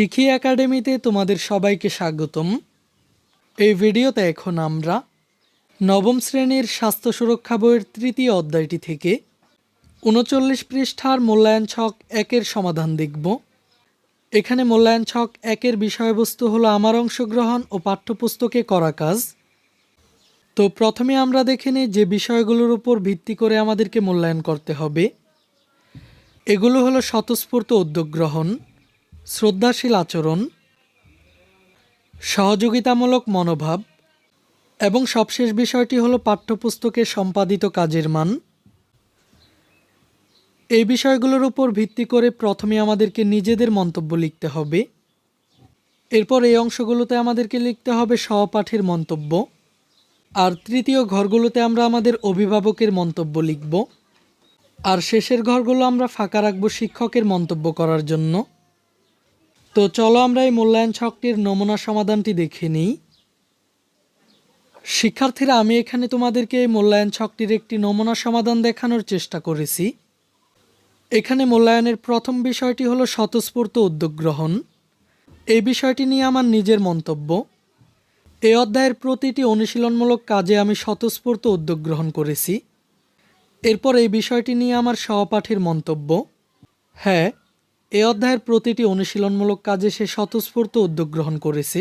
শিখি একাডেমিতে তোমাদের সবাইকে স্বাগতম। এই ভিডিওতে এখন আমরা নবম শ্রেণির স্বাস্থ্য সুরক্ষা বইয়ের তৃতীয় অধ্যায়টি থেকে উনচল্লিশ পৃষ্ঠার মূল্যায়ন ছক একের সমাধান দেখব। এখানে মূল্যায়ন ছক একের বিষয়বস্তু হলো আমার অংশগ্রহণ ও পাঠ্যপুস্তকে করা কাজ। তো প্রথমে আমরা দেখে নিই যে বিষয়গুলোর উপর ভিত্তি করে আমাদেরকে মূল্যায়ন করতে হবে। এগুলো হলো স্বতঃস্ফূর্ত উদ্যোগ গ্রহণ। শ্রদ্ধাশীল আচরণ, সহযোগিতামূলক মনোভাব এবং সবশেষ বিষয়টি হলো পাঠ্যপুস্তকে সম্পাদিত কাজের মান। এই বিষয়গুলোর উপর ভিত্তি করে প্রথমে আমাদেরকে নিজেদের মন্তব্য লিখতে হবে। এরপর এই অংশগুলোতে আমাদেরকে লিখতে হবে সহপাঠীর মন্তব্য। আর তৃতীয় ঘরগুলোতে আমরা আমাদের অভিভাবকের মন্তব্য লিখব। আর শেষের ঘরগুলো আমরা ফাঁকা রাখব শিক্ষকের মন্তব্য করার জন্য। তো চলো আমরা এই মূল্যায়ন ছকটির নমুনা সমাধানটি দেখে নিই। শিক্ষার্থীরা, আমি এখানে তোমাদেরকে এই মূল্যায়ন ছকটির একটি নমুনা সমাধান দেখানোর চেষ্টা করেছি। এখানে মূল্যায়নের প্রথম বিষয়টি হলো স্বতঃস্ফূর্ত উদ্যোগ গ্রহণ। এই বিষয়টি নিয়ে আমার নিজের মন্তব্য। এই অধ্যায়ের প্রতিটি অনুশীলনমূলক কাজে আমি স্বতঃস্ফূর্ত উদ্যোগ গ্রহণ করেছি। এরপর এই বিষয়টি নিয়ে আমার সহপাঠীর মন্তব্য। হ্যাঁ এ অধ্যায়ের প্রতিটি অনুশীলনমূলক কাজে সে স্বতঃস্ফূর্ত উদ্যোগ গ্রহণ করেছে।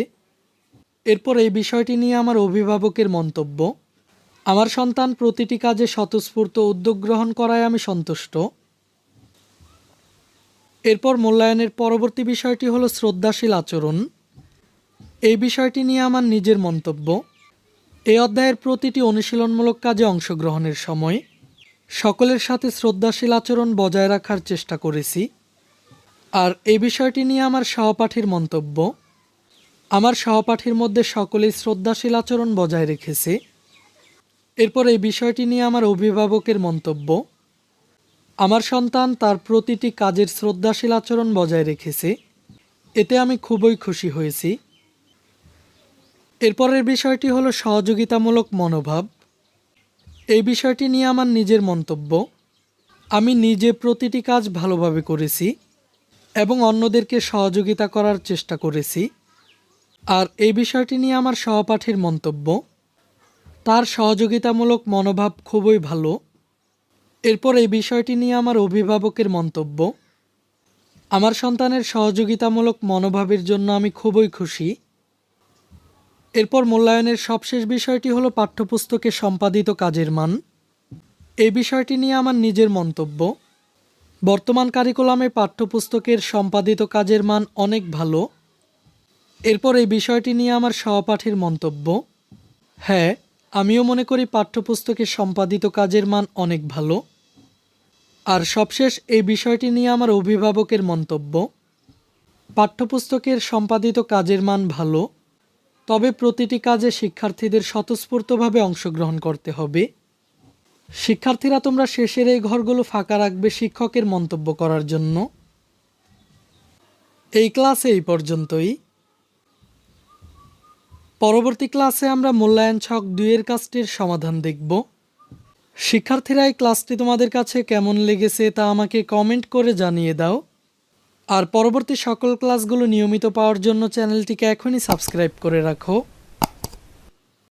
এরপর এই বিষয়টি নিয়ে আমার অভিভাবকের মন্তব্য, আমার সন্তান প্রতিটি কাজে স্বতঃস্ফূর্ত উদ্যোগ গ্রহণ করায় আমি সন্তুষ্ট। এরপর মূল্যায়নের পরবর্তী বিষয়টি হলো শ্রদ্ধাশীল আচরণ। এই বিষয়টি নিয়ে আমার নিজের মন্তব্য এই অধ্যায়ের প্রতিটি অনুশীলনমূলক কাজে অংশগ্রহণের সময় সকলের সাথে শ্রদ্ধাশীল আচরণ বজায় রাখার চেষ্টা করেছি। আর এই বিষয়টি নিয়ে আমার সহপাঠীর মন্তব্য। আমার সহপাঠীর মধ্যে সকলেই শ্রদ্ধাশীল আচরণ বজায় রেখেছে। এরপর এই বিষয়টি নিয়ে আমার অভিভাবকের মন্তব্য। আমার সন্তান তার প্রতিটি কাজের শ্রদ্ধাশীল আচরণ বজায় রেখেছে। এতে আমি খুবই খুশি হয়েছি। এরপরের বিষয়টি হলো সহযোগিতামূলক মনোভাব। এই বিষয়টি নিয়ে আমার নিজের মন্তব্য। আমি নিজে প্রতিটি কাজ ভালোভাবে করেছি। এবং অন্যদেরকে সহযোগিতা করার চেষ্টা করেছি। আর এই বিষয়টি নিয়ে আমার সহপাঠীর মন্তব্য, তার সহযোগিতামূলক মনোভাব খুবই ভালো। এরপর এই বিষয়টি নিয়ে আমার অভিভাবকের মন্তব্য, আমার সন্তানের সহযোগিতামূলক মনোভাবের জন্য আমি খুবই খুশি। এরপর মূল্যায়নের সবশেষ বিষয়টি হলো পাঠ্যপুস্তকে সম্পাদিত কাজের মান। এই বিষয়টি নিয়ে আমার নিজের মন্তব্য বর্তমান কারিকুলামে পাঠ্যপুস্তকের সম্পাদিত কাজের মান অনেক ভালো। এরপর এই বিষয়টি নিয়ে আমার সহপাঠীর মন্তব্য হ্যাঁ আমিও মনে করি পাঠ্যপুস্তকে সম্পাদিত কাজের মান অনেক ভালো। আর সবশেষ এই বিষয়টি নিয়ে আমার অভিভাবকের মন্তব্য, পাঠ্যপুস্তকের সম্পাদিত কাজের মান ভালো, তবে প্রতিটি কাজে শিক্ষার্থীদের স্বতঃস্ফূর্তভাবে অংশগ্রহণ করতে হবে। শিক্ষার্থীরা, তোমরা শেষের এই ঘরগুলো ফাঁকা রাখবে শিক্ষকের মন্তব্য করার জন্য। এই ক্লাসে এই পর্যন্তই। পরবর্তী ক্লাসে আমরা মূল্যায়ন ছক দুইয়ের কাজটির সমাধান দেখব। শিক্ষার্থীরা, এই ক্লাসটি তোমাদের কাছে কেমন লেগেছে তা আমাকে কমেন্ট করে জানিয়ে দাও। আর পরবর্তী সকল ক্লাসগুলো নিয়মিত পাওয়ার জন্য চ্যানেলটিকে এখনই সাবস্ক্রাইব করে রাখো।